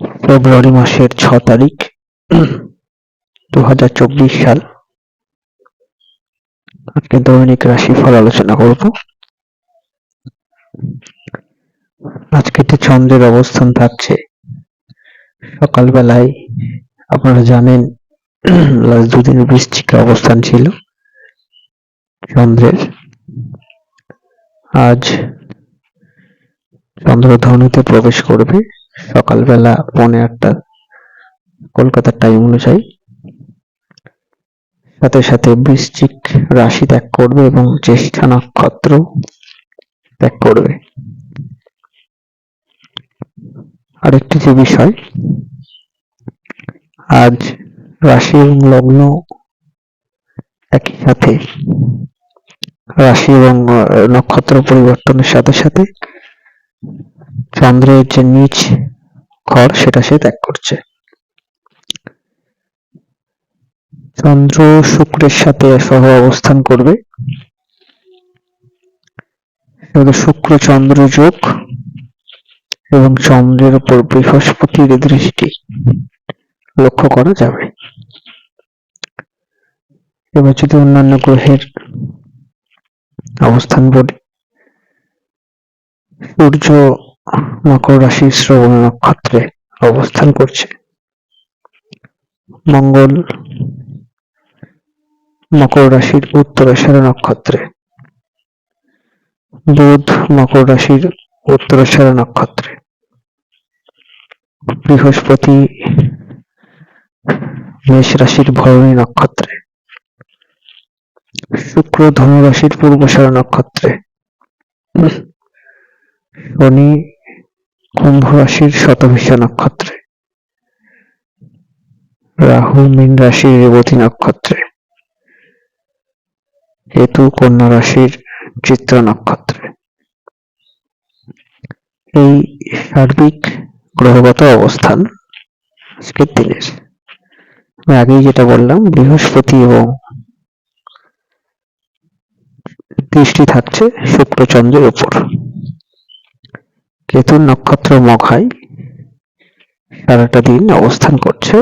ফেব্রুয়ারি মাসের ছ তারিখ দু হাজার চব্বিশ সাল। আজকে দৈনিক রাশিফল আলোচনা করব। আজকে তো চন্দ্রের অবস্থান থাকছে। সকালবেলায় আপনারা জানেন, লাস্ট দুদিন বৃশ্চিকে অবস্থান ছিল চন্দ্রের। আজ চন্দ্র ধনুতে প্রবেশ করবে। সকালবেলা পৌনে আটটা কলকাতার টাইম অনুযায়ী। সাথে সাথে বৃশ্চিক রাশি ত্যাগ করবে এবং জ্যেষ্ঠা নক্ষত্র ত্যাগ করবে। আরেকটি যে বিষয়, আজ রাশি এবং লগ্ন একই সাথে। রাশি এবং নক্ষত্র পরিবর্তনের সাথে সাথে চন্দ্রের যে নিচ ঘর, সেটা সে ত্যাগ করছে। চন্দ্র শুক্রের সাথে সহ অবস্থান করবে। শুক্র চন্দ্র যোগ এবং চন্দ্রের উপর বৃহস্পতির দৃষ্টি লক্ষ্য করা যাবে। এবার যদি অন্যান্য গ্রহের অবস্থান বলি, সূর্য মকর রাশি শ্রবণ নক্ষত্রে অবস্থান করছে। মঙ্গল মকর রাশির উত্তরাষাঢ়া নক্ষত্রে। বুধ মকর রাশির উত্তরাষাঢ়া নক্ষত্রে। বৃহস্পতি মেষ রাশির ভরণী নক্ষত্রে। শুক্র ধনু রাশির পূর্বষাঢ়া নক্ষত্রে। শনি কুম্ভ রাশির শতভিষা নক্ষত্রে। রাহু, মীন রাশির রেবতী নক্ষত্রে। কেতু, কন্যা রাশির চিত্র নক্ষত্রে। এই সার্বিক গ্রহগত অবস্থান আজকের দিনের। আমি আগেই যেটা বললাম, বৃহস্পতি এবং দৃষ্টি থাকছে শুক্র চন্দ্রের উপর। কেতুর নক্ষত্র মঘায় সারাটা দিন অবস্থান করছে।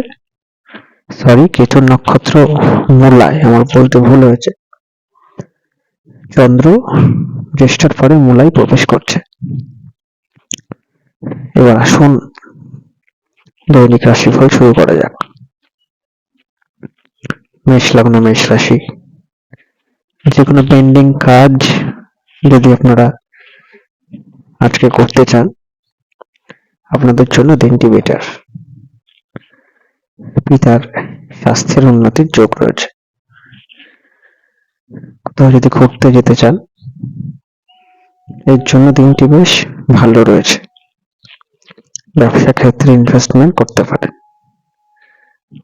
সরি কেতুর নক্ষত্র মূলায়, আমার বলতে ভুল হয়েছে। চন্দ্র জ্যেষ্ঠার পরে মূলায় প্রবেশ করছে। এবার আসুন, দৈনিক রাশিফল শুরু করা যাক। মেষ লগ্ন, মেষ রাশি। যে কোনো পেন্ডিং কাজ যদি আপনারা আজকে করতে চান, আপনাদের জন্য দিনটি বেটার পিতার স্বাস্থ্যের উন্নতির যোগ রয়েছে। কোথাও যদি ঘুরতে যেতে চান, এর জন্য দিনটি বেশ ভালো রয়েছে। ব্যবসা ক্ষেত্রে ইনভেস্টমেন্ট করতে পারেন।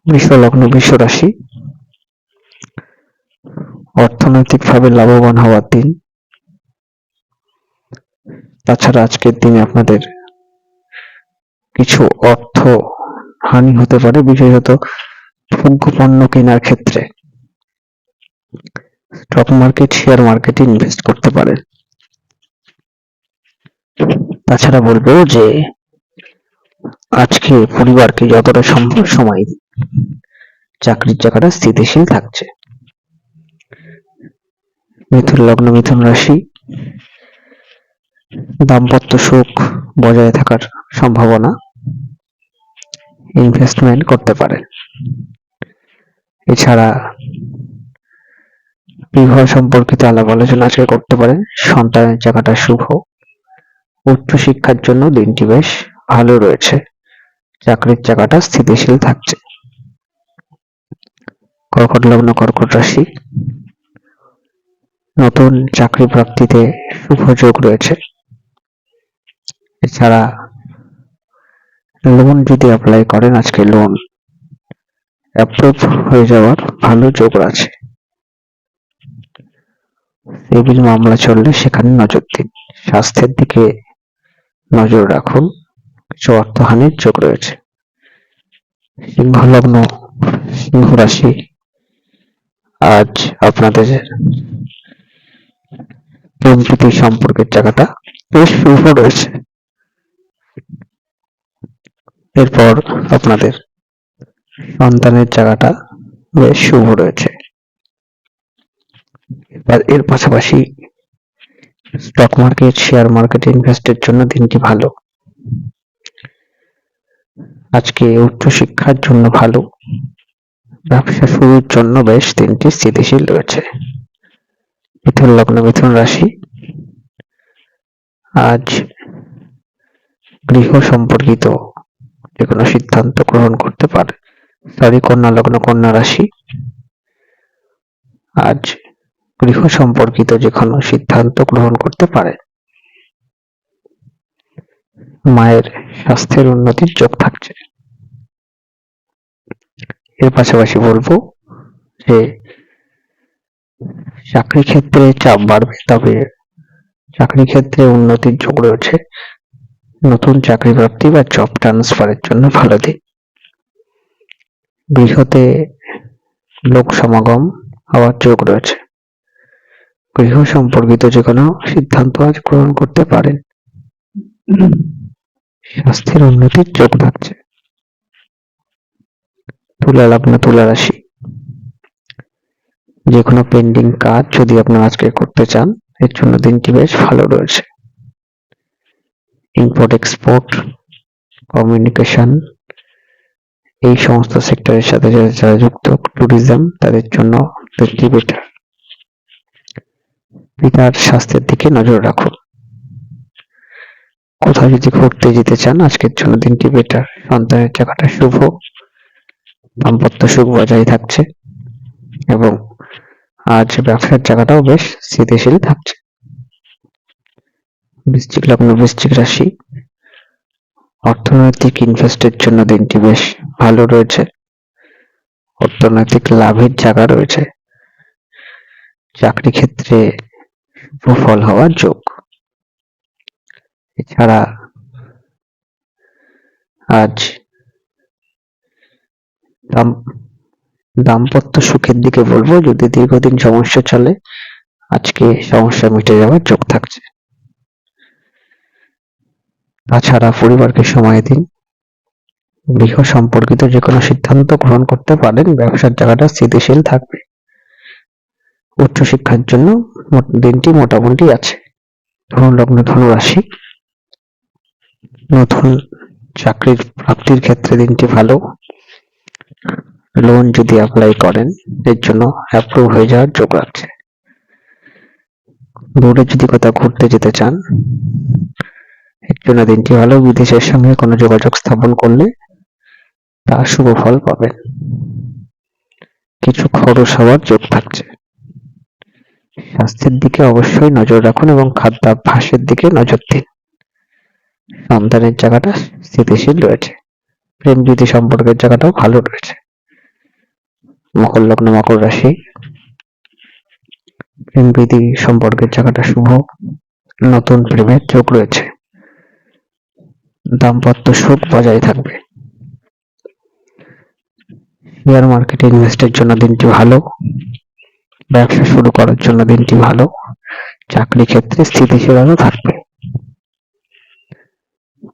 বিশ্ব লগ্ন বিশ্ব রাশি। অর্থনৈতিকভাবে লাভবান হওয়ার দিন তাছাড়া আজকের দিনে আপনাদের কিছু অর্থ হানি হতে পারে, বিশেষত ভোগ্য পণ্য কেনার ক্ষেত্রে। স্টক মার্কেট শেয়ার মার্কেটে ইনভেস্ট করতে পারেন। তাছাড়া বলব যে, আজকে পরিবারকে যতটা সম্ভব সময় চাকরির জায়গাটা স্থিতিশীল থাকছে। মিথুন, লগ্ন, মিথুন রাশি দাম্পত্য সুখ বজায় থাকার সম্ভাবনা ইনভেস্টমেন্ট করতে পারেন এছাড়া বিবাহ সম্পর্কিত আলাপ আলোচনা আজকে করতে পারেন। সন্তানের জায়গাটা শুভ। উচ্চ শিক্ষার জন্য দিনটি বেশ ভালো রয়েছে। চাকরির জায়গাটা স্থিতিশীল থাকছে। কর্কট লগ্ন, কর্কট রাশি। নতুন চাকরি প্রাপ্তিতে শুভ যোগ রয়েছে। এছাড়া লোন যদি অ্যাপ্লাই করেন, আজকে লোন অ্যাপ্রুভ হয়ে যাওয়ার ভালো যোগ আছে। সিভিল মামলা চললে সেখানে নজর দিন। স্বাস্থ্যের দিকে নজর রাখুন। কিছু অর্থহানির যোগ রয়েছে। সিংহ লগ্ন সিংহ রাশি আজ আপনাদের প্রেম প্রীতি সম্পর্কের জায়গাটা বেশ শুভ রয়েছে। এরপর আপনাদের সন্তানের জায়গাটা বেশ শুভ রয়েছে। এর পাশাপাশি স্টক মার্কেট শেয়ার মার্কেট ইনভেস্টের জন্য দিনটি ভালো। আজকে উচ্চ শিক্ষার জন্য ভালো। ব্যবসা শুরুর জন্য বেশ দিনটি স্থিতিশীল রয়েছে। মিথুন লগ্ন, মিথুন রাশি। আজ গৃহ সম্পর্কিত যে কোনো সিদ্ধান্ত গ্রহণ করতে পারে। সরি কন্যা, লগ্ন কন্যা রাশি। আজ গৃহ সম্পর্কিত যে কোনো সিদ্ধান্ত গ্রহণ করতে পারে। মায়ের স্বাস্থ্যের উন্নতির যোগ থাকছে। এর পাশাপাশি বলব যে চাকরি ক্ষেত্রে চাপ বাড়বে, তবে চাকরি ক্ষেত্রে উন্নতির যোগ রয়েছে। নতুন চাকরি প্রাপ্তি বা জব ট্রান্সফারের জন্য ভালো দিন গৃহতে লোক সমাগম হওয়ার যোগ রয়েছে। গৃহ সম্পর্কিত যে কোনো সিদ্ধান্ত আজ গ্রহণ করতে পারেন। স্বাস্থ্যের উন্নতির যোগ থাকছে। তুলা লগ্ন তুলা রাশি। যে কোনো পেন্ডিং কাজ যদি আপনারা আজকে করতে চান, এর জন্য দিনটি বেশ ভালো রয়েছে। ইম্পোর্ট এক্সপোর্ট কমিউনিকেশন এই সমস্ত সেক্টরের সাথে যারা যুক্ত ট্যুরিজম তাদের জন্য বেটার পিতার স্বাস্থ্যের দিকে নজর রাখুন। কোথাও যদি ঘুরতে যেতে চান, আজকের জন্য দিনটি বেটার সন্তানের জায়গাটা শুভ, দাম্পত্য সুখ বজায় থাকছে এবং আজ ব্যবসার জায়গাটাও বেশ স্থিতিশীল থাকছে। বৃশ্চিক লগ্ন, বৃশ্চিক রাশি। অর্থনৈতিক ইনভেস্টের জন্য দিনটি বেশ ভালো রয়েছে। অর্থনৈতিক লাভের জায়গা রয়েছে। চাকরি ক্ষেত্রে সুফল হওয়ার যোগ। এছাড়া আজ দাম, দাম্পত্য সুখের দিকে বলব, যদি দীর্ঘদিন সমস্যা চলে, আজকে সমস্যা মিটে যাওয়ার যোগ থাকছে। তাছাড়া পরিবারকে সময় দিন। গৃহ সম্পর্কিত যে কোনো সিদ্ধান্ত গ্রহণ করতে পারেন, ব্যবসার জায়গাটা স্থিতিশীল থাকবে। উচ্চশিক্ষার জন্য দিনটি মোটামুটি আছে। ধনু লগ্ন ধনু রাশি। নতুন চাকরির প্রাপ্তির ক্ষেত্রে দিনটি ভালো। লোন যদি অ্যাপ্লাই করেন, এর জন্য অ্যাপ্রুভ হয়ে যাওয়ার যোগ আছে। দূরে যদি কোথাও ঘুরতে যেতে চান জন্য দিনটি ভালো বিদেশের সঙ্গে কোনো যোগাযোগ স্থাপন করলে তার শুভ ফল পাবেন কিছু খরচ হওয়ার যোগ থাকছে। স্বাস্থ্যের দিকে অবশ্যই নজর রাখুন এবং খাদ্যাভ্যাসের দিকে নজর দিন। সন্তানের জায়গাটা স্থিতিশীল রয়েছে। প্রেম যদি সম্পর্কের জায়গাটাও ভালো রয়েছে। মকর লগ্ন, মকর রাশি। প্রেম সম্পর্কের জায়গাটা শুভ। নতুন প্রেমের চোখ রয়েছে। দাম্পত্য সুখ বজায় থাকবে। শেয়ার মার্কেটে ইনভেস্টের জন্য দিনটি ভালো। ব্যবসা শুরু করার জন্য দিনটি ভালো। চাকরি ক্ষেত্রে স্থিতিশীলতা থাকবে।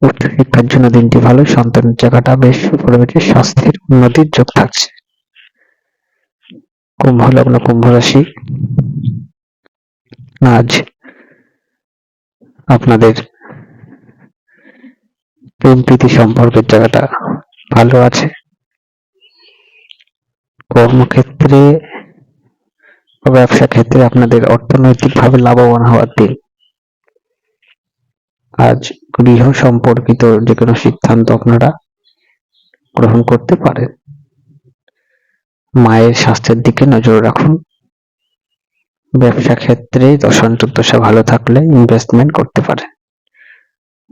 উচ্চশিক্ষার জন্য দিনটি ভালো। সন্তানের জায়গাটা বেশ রয়েছে স্বাস্থ্যের উন্নতির যোগ থাকছে। কুম্ভ লগ্ন, কুম্ভ রাশি। আজ আপনাদের প্রেম প্রীতি সম্পর্কের জায়গাটা ভালো আছে। কর্মক্ষেত্রে ব্যবসা ক্ষেত্রে আপনাদের অর্থনৈতিকভাবে লাভবান হওয়ার দিন। আজ গৃহ সম্পর্কিত যে কোনো সিদ্ধান্ত আপনারা গ্রহণ করতে পারেন। মায়ের স্বাস্থ্যের দিকে নজর রাখুন। ব্যবসা ক্ষেত্রে দশম দশা ভালো থাকলে ইনভেস্টমেন্ট করতে পারেন।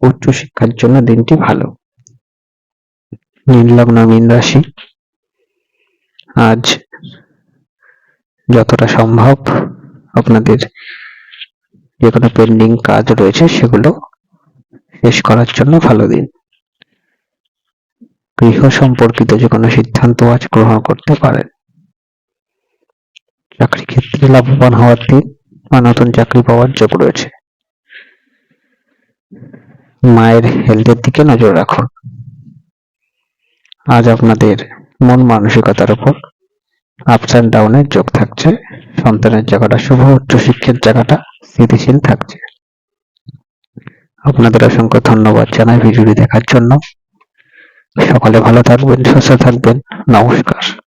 উচ্চশিক্ষার জন্য দিনটি ভালো। নির্লগ্ন মীন রাশি আজ যতটা সম্ভব আপনাদের যে কোনো পেন্ডিং কাজ রয়েছে সেগুলো শেষ করার জন্য ভালো দিন। গৃহ সম্পর্কিত যে কোনো সিদ্ধান্ত আজ গ্রহণ করতে পারেন। চাকরি ক্ষেত্রে লাভবান হওয়ার দিন বা নতুন চাকরি পাওয়ার যোগ রয়েছে। মায়ের হেলথের দিকে নজর রাখুন আজ আপনাদের মন মানসিকতার উপর আপস অ্যান্ড ডাউনের যোগ থাকছে। সন্তানের জায়গাটা শুভ উচ্চশিক্ষার জায়গাটা স্থিতিশীল থাকছে। আপনাদের অসংখ্য ধন্যবাদ জানাই ভিডিওটি দেখার জন্য। সকালে ভালো থাকবেন, সুস্থ থাকবেন। নমস্কার।